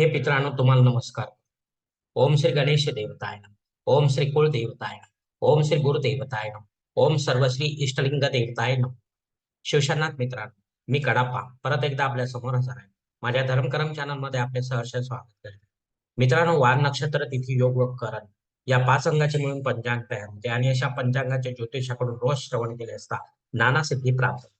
हे मित्रांनो तुम्हाला नमस्कार. ओम श्री गणेश देवताय ओम श्री कुळ देवताय ओम श्री गुरुदेवताय नमः. ओम सर्वश्री इष्टलिंग देवताय शिवशनाथ शिवशरनाथ मित्रांनो मी कडापा परत एकदा आपल्यासमोर हजर आहे. माझ्या धर्मकरम चॅनलमध्ये आपले सहर्ष स्वागत करते. मित्रांनो वार नक्षत्र तिथी योग व करण या पाच अंगाचे मिळून पंचांग तयार होते आणि अशा पंचांगाच्या ज्योतिषाकडून रोज श्रवण केले असता नाना सिद्धी प्राप्त होते.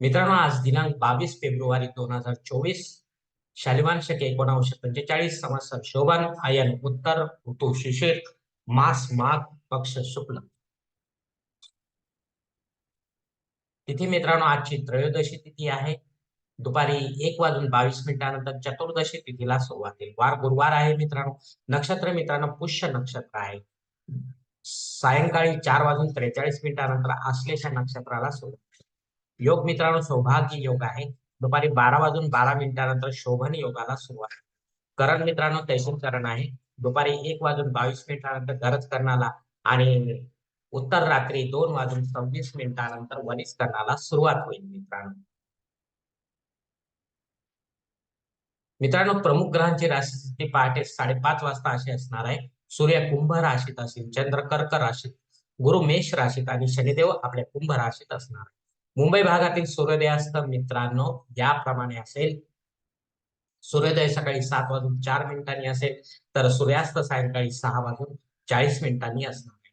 मित्रांनो. आज दिनांक बावीस फेब्रुवारी दोन हजार चोवीस शालिवांशक एकोणावीसशे पंचेचाळीस समस्या शोभन आयन उत्तर ऋतू शिशिर मास माघ पक्ष शुक्ल. तिथे मित्रांनो आजची त्रयोदशी तिथी आहे. दुपारी एक वाजून बावीस मिनिटानंतर चतुर्दशी तिथीला सुरुवात होईल वार गुरुवार आहे मित्रांनो. नक्षत्र मित्रांनो पुष्य नक्षत्र आहे. सायंकाळी चार वाजून त्रेचाळीस मिनिटानंतर आश्लेषा नक्षत्राला सुरुवात योग मित्रांनो सौभाग्य योग आहे. दुपारी बारा वाजून बारा मिनिटानंतर शोभन योगाला सुरुवात. करण मित्रांनो तैसूर करण आहे. दुपारी एक वाजून बावीस मिनिटानंतर गरज करणाला आणि उत्तर रात्री दोन वाजून सव्वीस मिनिटानंतर वनिस करणाला सुरुवात होईल मित्रांनो. मित्रांनो प्रमुख ग्रहांची राशी पहाटे साडेपाच वाजता अशी असणार आहे. सूर्य कुंभ राशीत असेल चंद्र कर्क राशीत गुरु मेष राशीत आणि शनिदेव आपल्या कुंभ राशीत असणार आहे मुंबई भागातील सूर्योदयास्त मित्रांनो याप्रमाणे असेल सूर्योदय सकाळी सात वाजून चार मिनिटांनी असेल तर सूर्यास्त सायंकाळी सहा वाजून चाळीस मिनिटांनी असणार आहे.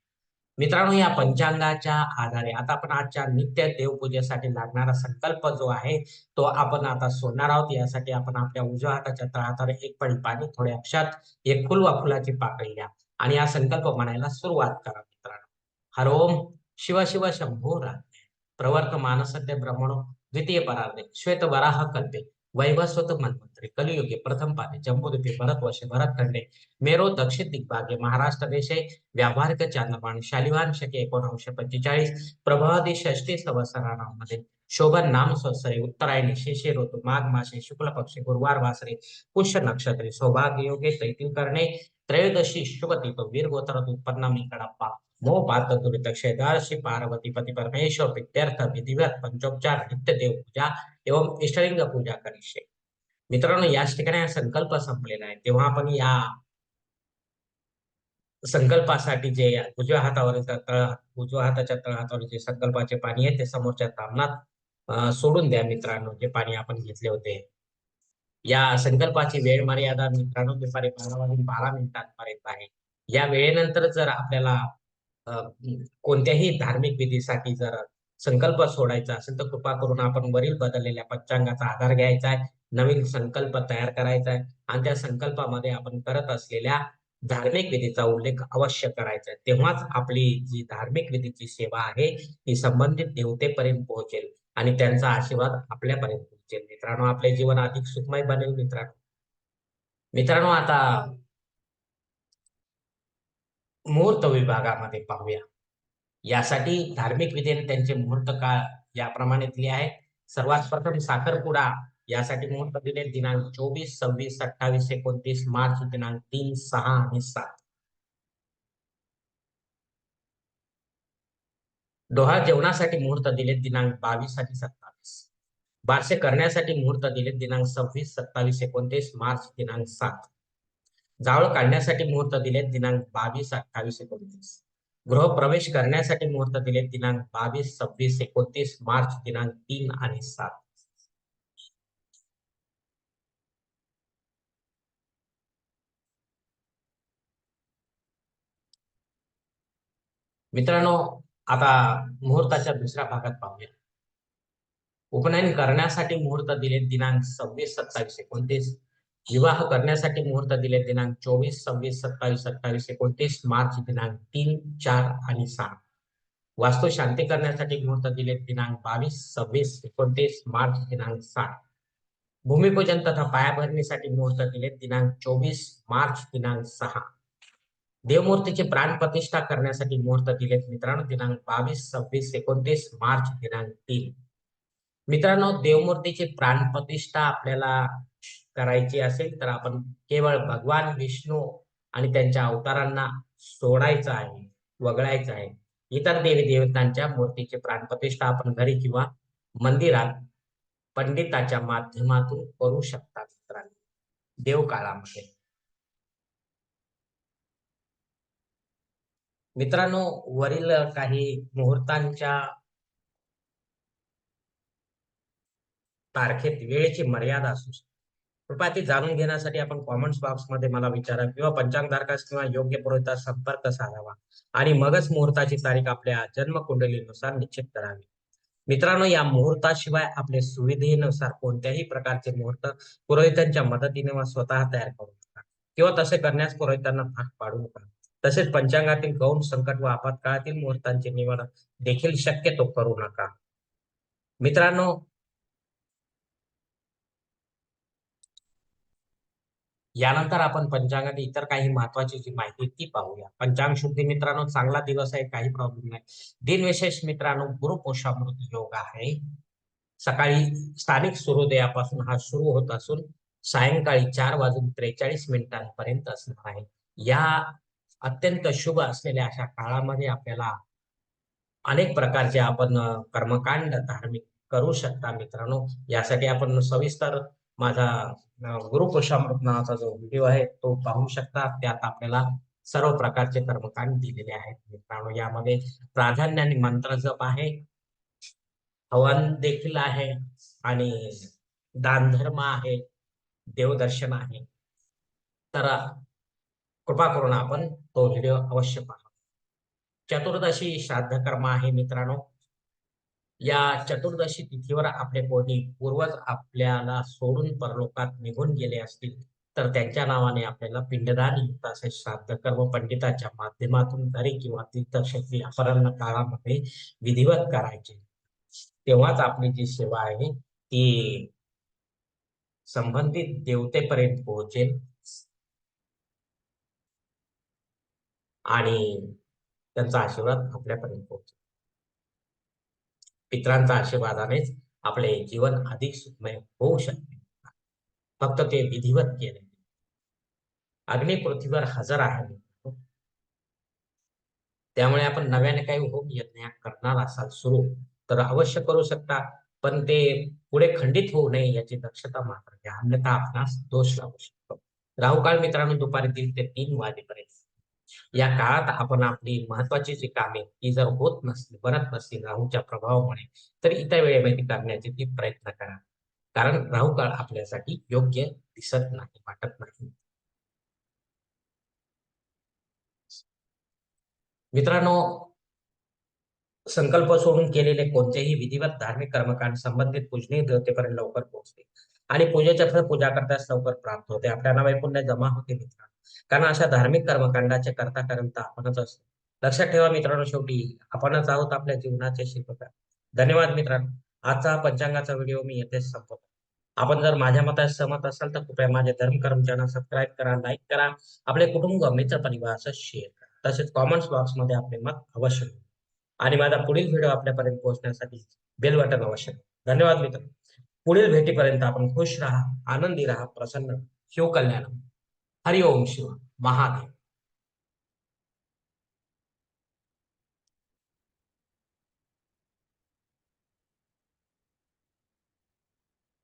मित्रांनो या पंचांगाच्या आधारे आता आपण आजच्या नित्य देवपूजेसाठी लागणारा संकल्प जो आहे तो आपण आता सोडणार आहोत. यासाठी आपण आपल्या उजव्या हाताच्या तळहातावर एक पळी पाणी थोड्या अक्षात एक फुल वा फुलाची पाकळी घ्या आणि हा संकल्प म्हणायला सुरुवात करा मित्रांनो. हर ओम शिव शिव शंभो राम. प्रवर्त मानसद्य ब्रह्मणो द्वितीय परार्धे श्वेत वराह कल्पे वैवस्वत मन्वंतरे कलियुगे प्रथम पादे जम्बूद्वीपे भरतवर्षे भरतखंडे मेरो दक्षिण दिग्भागे महाराष्ट्र देशे व्यावहारिक चांद्रमान शालिवान शके एकोणीसशे पंचेचाळीस प्रभादी षष्टी संवत्सरामध्ये शोभन नाम संवत्सरे उत्तरायणी शेषे ऋतू माघ मासे शुक्ल पक्षे गुरुवार वासरे पुष्य नक्षत्रे सौभाग्य योगे तैतील करणे त्रयोदशी शुभ दीप वीर गोत्रात उत्पन्न मी कडप्पा मोपातुरित पात पार्वती पती परमेश्वर प्रित्यर्थ विधिवत पंचोपचार नित्य देव पूजा एवं इष्टलिंग पूजा करीशे मित्रांनो याच ठिकाणी हा संकल्प संपलेला आहे. तेव्हा आपण या संकल्पासाठी जे उजव्या हातावर तळ उजव्या हाताच्या तळहातावर जे संकल्पाचे पाणी आहे ते समोरच्या तामनात सोडून द्या मित्रांनो जे पाणी आपण घेतले होते. या संकल्पाची वेळ मर्यादा मित्रांनो दुपारी बारा वाजून बारा मिनिटांपर्यंत आहे. या वेळेनंतर जर आपल्याला कोणत्याही धार्मिक विधीसाठी जर संकल्प सोडायचा असेल तर कृपा करून आपण वरील बदललेल्या पंचांगाचा आधार घ्यायचा आहे नवीन संकल्प तयार करायचा आहे आणि त्या संकल्पामध्ये आपण करत असलेल्या धार्मिक विधीचा उल्लेख अवश्य करायचा आहे. तेव्हाच आपली जी धार्मिक विधीची सेवा आहे ती संबंधित देवतेपर्यंत पोहोचेल आणि त्यांचा आशीर्वाद आपल्यापर्यंत पोहोचेल. मित्रांनो आपले जीवन अधिक सुखमय बनेल मित्रांनो. मित्रांनो आता मुहूर्त विभागामध्ये पाहूया. यासाठी धार्मिक विधीने त्यांचे मुहूर्त काळ याप्रमाणे दिले आहे सर्वात प्रथम साखरपुडा यासाठी मुहूर्त दिले दिनांक चोवीस सव्वीस अठ्ठावीस एकोणतीस मार्च दिनांक तीन सहा आणि सात. डोहा जेवणासाठी मुहूर्त दिले दिनांक बावीस आणि सत्तावीस. बारसे करण्यासाठी मुहूर्त दिले दिनांक सव्वीस सत्तावीस एकोणतीस मार्च दिनांक सात. जावळ काढण्यासाठी मुहूर्त दिले दिनांक बावीस अठ्ठावीस एकोणतीस. गृह प्रवेश करण्यासाठी मुहूर्त दिले दिनांक बावीस सव्वीस एकोणतीस मार्च दिनांक तीन आणि सात. मित्रांनो आता मुहूर्ताच्या दुसऱ्या भागात पाहूया. उपनयन करण्यासाठी मुहूर्त दिले दिनांक सव्वीस सत्तावीस एकोणतीस. विवाह करण्यासाठी मुहूर्त दिले दिनांक चोवीस सव्वीस सत्तावीस अठ्ठावीस एकोणतीस मार्च दिनांक तीन चार आणि सहा. वास्तू शांती करण्यासाठी मुहूर्त दिले दिनांक बावीस सव्वीस एकोणतीस मार्च दिनांक सात भूमिपूजन तथा पायाभरणीसाठी मुहूर्त दिले दिनांक चोवीस मार्च दिनांक सहा. देवमूर्तीची प्राण प्रतिष्ठा करण्यासाठी मुहूर्त दिलेत मित्रांनो दिनांक बावीस सव्वीस एकोणतीस मार्च दिनांक तीन. मित्रांनो देवमूर्तीची प्राण प्रतिष्ठा आपल्याला करायची असेल तर आपण केवळ भगवान विष्णू आणि त्यांच्या अवतारांना सोडायचं आहे वगळायचं आहे. इतर देवी देवतांच्या मूर्तीची प्राणप्रतिष्ठा आपण घरी किंवा मंदिरात पंडिताच्या माध्यमातून करू शकता मित्रांनो देव काळामध्ये मित्रांनो वरील काही मुहूर्तांच्या तारखेत वेळेची मर्यादा असू शकते. कृपया ती जाणून घेण्यासाठी आपण कॉमेंट्स बॉक्समध्ये मला विचारा किंवा पंचांगधारकास किंवा योग्य पुरोहिता संपर्क साधावा आणि मगच मुहूर्ताची तारीख आपल्या जन्म कुंडलीनुसार निश्चित करावी. मित्रांनो या मुहूर्ताशिवाय आपले सुविधेनुसार कोणत्याही प्रकारचे मुहूर्त पुरोहितांच्या मदतीने व स्वतः तयार करू नका किंवा तसे करण्यास पुरोहितांना भाग पाडू नका. तसेच पंचांगातील गौण संकट व आपत्काळातील मुहूर्तांची निवड देखील शक्यतो करू नका. मित्रांनो यानंतर आपण पंचांगात इतर काही महत्वाची जी माहिती ती पाहूया. पंचांग शुद्धी मित्रांनो चांगला दिवस आहे काही प्रॉब्लेम नाही. दिनविशेष मित्रांनो गुरुपोषामृत योग आहे. सकाळी स्थानिक सूर्योदयापासून हा सुरू होत असून सायंकाळी चार वाजून त्रेचाळीस मिनिटांपर्यंत असणार आहे. या अत्यंत शुभ असलेल्या अशा काळामध्ये आपल्याला अनेक प्रकारचे आपण कर्मकांड धार्मिक करू शकता मित्रांनो. यासाठी आपण सविस्तर माझा गुरुपुरुषामृत नावाचा जो व्हिडिओ आहे तो पाहू शकता. त्यात आपल्याला सर्व प्रकारचे कर्मकांड दिलेले आहेत मित्रांनो. यामध्ये प्राधान्याने मंत्र जप आहे हवन देखील आहे आणि दानधर्म आहे देवदर्शन आहे. तर कृपा करून आपण तो व्हिडिओ अवश्य पहा. चतुर्दशी श्राद्ध कर्म आहे मित्रांनो. या चतुर्दशी तिथीवर आपले कोणी पूर्वज आपल्याला सोडून परलोकात निघून गेले असतील तर त्यांच्या नावाने आपल्याला पिंडदान युक्त असे श्राद्ध कर्म पंडिताच्या माध्यमातून तरी किंवा तीर्थशक्ती अपराह्न काळामध्ये विधिवत करायचे. तेव्हाच आपली जी सेवा आहे ती संबंधित देवतेपर्यंत पोहोचेल. आणि त्यांचा आशीर्वाद आपल्यापर्यंत पोहोचेल. पित्रांच्या आशीर्वादानेच आपले जीवन अधिक सुखमय होऊ शकते. फक्त ते विधिवत केले. अग्नि पृथ्वीवर हजर आहे. त्यामुळे आपण नव्याने काही होम यज्ञ करणार असाल सुरू तर अवश्य करू शकता पण ते पुढे खंडित होऊ नये याची दक्षता मात्र घ्या. अन्यथा आपणास दोष लागू शकतो. राहुकाळ मित्रांनो दुपारी तीन ते तीन वाजेपर्यंत या काळात आपण आपली महत्वाची जी कामे ती जर होत नसली बनत नसतील राहूच्या प्रभावामुळे तर इतर वेळेमध्ये करण्याचे ती प्रयत्न करा. कारण राहू काळ आपल्यासाठी योग्य दिसत नाही वाटत नाही. मित्रांनो संकल्प सोडून केलेले कोणतेही विधिवत धार्मिक कर्मकांड संबंधित पूजनीय देवतेपर्यंत लवकर पोहोचते. आणि पूजेच्या पूजा करताच लवकर प्राप्त होते. आपल्याला वैपुण्य जमा होते मित्रांनो. कारण अशा धार्मिक कर्मकांडाचे करता करता आपणच असतो. लक्षात ठेवा मित्रांनो शेवटी आपणच आहोत आपल्या जीवनाचे शिल्पकार. धन्यवाद मित्रांनो. आजचा पंचांगाचा व्हिडिओ मी येथेच संपवतो. आपण जर माझ्या मतात सहमत असाल तर कृपया माझे धर्म कर्म सबस्क्राईब करा लाईक करा आपले कुटुंब मित्र परिवार शेअर करा. तसेच कॉमेंट्स बॉक्समध्ये आपले मत अवश्य आणि माझा पुढील व्हिडिओ आपल्यापर्यंत पोहोचण्यासाठी बेल बटन अवश्य धन्यवाद मित्र पुढील भेटीपर्यंत आपण खुश राहा आनंदी राहा प्रसन्न शिवकल्याण. हरि ओम शिव महादेव.